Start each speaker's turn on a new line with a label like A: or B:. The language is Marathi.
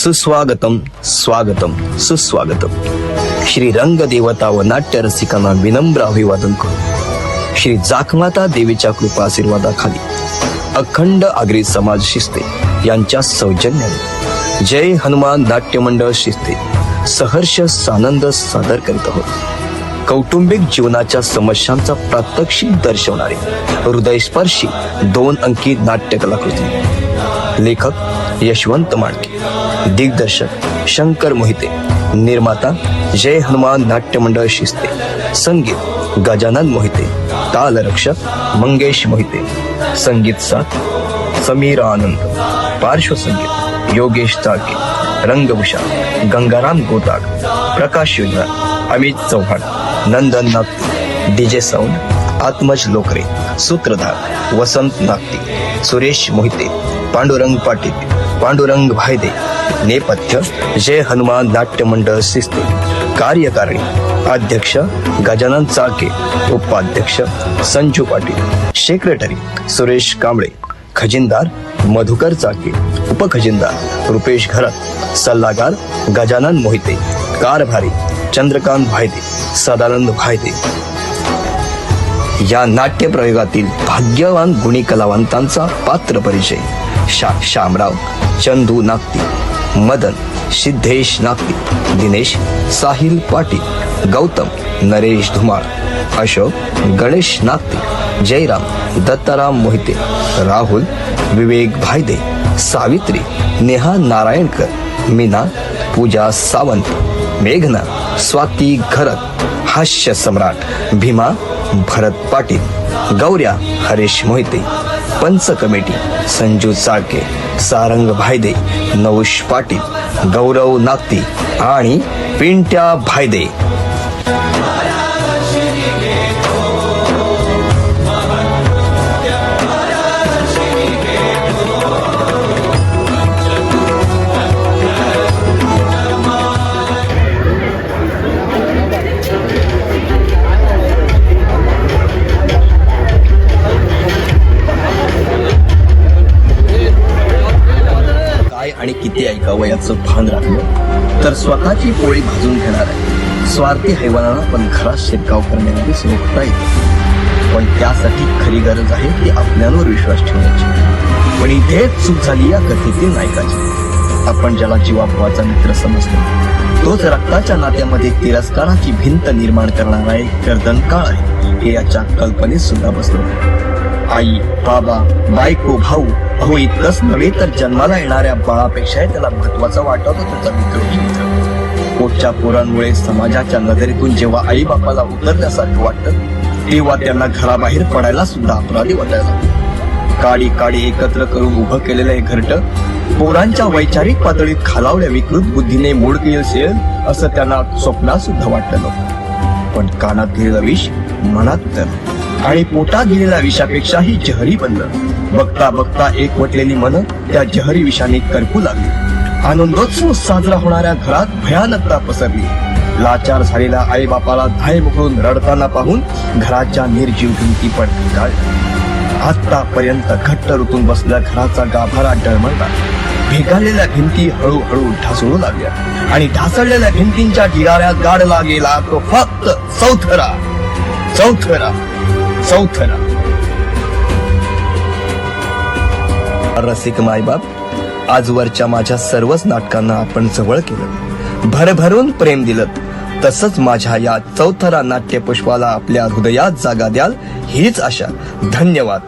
A: सुस्वागतम स्वागतम सुस्वागतम. श्री रंग देवता व नाट्य रसिकांना विनम्र अभिवादन करू. श्री जाखमाता देवीच्या कृपा आशीर्वादाखाली अखंड आगरी समाज शिस्ते यांच्या सौजन्याने जय हनुमान नाट्य मंडळ शिस्ते सहर्ष सानंद सादर करीत आहोत. कौटुंबिक जीवनाच्या समस्यांचा प्रात्यक्षिक दर्शवणारे हृदयस्पर्शी दोन अंकी नाट्य कलाकृती लेखक यशवंत माणके दिग्दर्शक शंकर मोहिते निर्माता जय हनुमान नाट्य मंडळ शिस्ते संगीत गजानन मोहिते तालरक्षक मंगेश मोहिते संगीत साथ समीर आनंद पार्श्वसंगीत योगेश चाळके रंगभूषा गंगाराम गोताग प्रकाश योजना अमित चव्हाण नंदन नागपूर डीजे साऊंड आत्मज लोकरे सूत्रधार वसंत नागती सुरेश मोहिते पांडुरंग पाटील पांडुरंग भायदे नेपथ्य जय हनुमान नाट्य मंडळ शिस्ते कार्यकारिणी अध्यक्ष गजानन चाके उपाध्यक्ष संजू पाटील सेक्रेटरी सुरेश कांबळे खजिनदार मधुकर चाके उपखजिनदार रुपेश घरत सल्लागार गजानन मोहिते कारभारी चंद्रकांत भायदे सदानंद भायदे या नाट्य प्रयोगातील भाग्यवान गुणी कलावंतांचा पात्र परिचय. शा शामराव चंदू नागती मदन सिद्धेश नागती दिनेश साहिल पाटील गौतम नरेश धुमाळ अशोक गणेश नागती जयराम दत्ताराम मोहिते राहुल विवेक भायदे सावित्री नेहा नारायणकर मीना पूजा सावंत मेघना स्वाती घरत हास्य सम्राट भीमा भरत पाटील गौऱ्या हरीश मोहिते पंच कमिटी संजू चाळके सारंग भायदे नवश पाटील गौरव नागती आणि पिंट्या भायदे. काय आणि किती ऐकावं याचं भान राखलं. तर स्वतःची पोळी भाजून घेणार आहे. स्वार्थी हैवानाला पण खरा शिरकाव करण्यामध्ये रोखता येते पण त्यासाठी खरी गरज आहे ती आपल्यावर विश्वास ठेवण्याची पण इथेच चूक झाली या कथेतील नायकाची. आपण ज्याला जीवाभावाचा मित्र समजतो तोच रक्ताच्या नात्यामध्ये तिरस्काराची भिंत निर्माण करणारा एक गर्दनकाळ आहे. हे याच्या कल्पनेत सुद्धा बसलो आई बाबा बायको भाऊ हो इतकंच नव्हे तर जन्माला येणाऱ्या बाळापेक्षाही त्याला महत्त्वाचा वाटत त्याचा विद्रोही मित्र पोटच्या पोरांमुळे समाजाच्या नजरेतून जेव्हा आई बापाला उतरल्यासारखं वाटतं तेव्हा त्यांना घराबाहेर पडायला सुद्धा अपराधी वाटायला काडी काडी एकत्र करून उभं केलेलं हे घरट पोरांच्या वैचारिक पातळीत खालावल्या विकृत बुद्धीने मोड असेल असं त्यांना स्वप्नात सुद्धा वाटलं नव्हतं. पण कानात गेलेलं विष मनात उतरलं आणि पोटात गेलेल्या विषापेक्षाही जहरी बनलं. बघता बघता एकवटलेली मन त्या जहरी विषाने करपू लागली. आनंदोत्सव साजरा होणाऱ्या घरात भयानकता पसरली. लाचार झालेल्या आई बापाला धाय मोकळून रडताना पाहून घराच्या निर्जीव भिंती पडकाळ आतापर्यंत घट्ट रुतून बसल्या घराचा गाभारा डळमळला. भेगालेल्या भिंती हळूहळू ढासळू लागल्या. आणि ढासळलेल्या भिंतींच्या ढिगाऱ्यात गाडला गेला तो फक्त चौथरा चौथरा चौथरा रसिक मायबाप आजवरच्या माझ्या सर्वच नाटकांना आपण जवळ केलं. भरभरून प्रेम दिलं. तसंच माझ्या या चौथरा नाट्यपुष्पाला आपल्या हृदयात जागा द्याल हीच आशा. धन्यवाद.